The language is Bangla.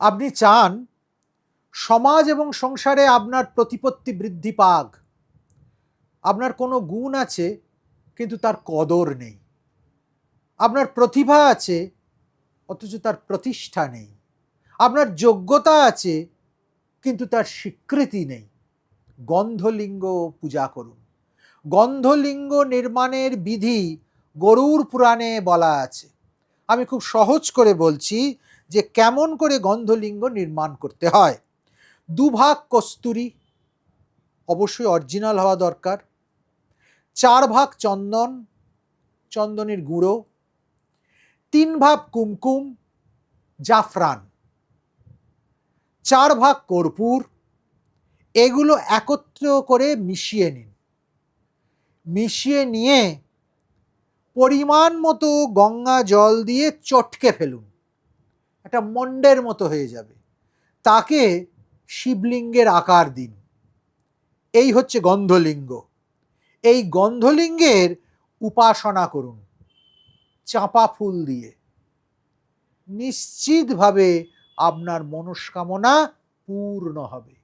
আপনি চান সমাজ এবং সংসারে আপনার প্রতিপত্তি বৃদ্ধি পাক। আপনার কোনো গুণ আছে, কিন্তু তার কদর নেই। আপনার প্রতিভা আছে, অথচ তার প্রতিষ্ঠা নেই। আপনার যোগ্যতা আছে, কিন্তু তার স্বীকৃতি নেই। গন্ধলিঙ্গ পূজা করুন। গন্ধলিঙ্গ নির্মাণের বিধি গরুর পুরাণে বলা আছে। আমি খুব সহজ করে বলছি যে কেমন করে গন্ধলিঙ্গ নির্মাণ করতে হয়। দুভাগ কস্তুরি অবশ্যই অরিজিনাল হওয়া দরকার। চার ভাগ চন্দন, চন্দনের গুঁড়ো। তিন ভাগ কুমকুম, জাফরান। চার ভাগ কর্পূর। এগুলো একত্র করে মিশিয়ে নিন। মিশিয়ে নিয়ে পরিমাণ মতো গঙ্গা জল দিয়ে চটকে ফেলুন। একটা মণ্ডের মতো হয়ে যাবে। তাকে শিবলিঙ্গের আকার দিন। এই হচ্ছে গন্ধলিঙ্গ। এই গন্ধলিঙ্গের উপাসনা করুন। চাঁপা ফুল দিয়ে। নিশ্চিতভাবে আপনার মনস্কামনা পূর্ণ হবে।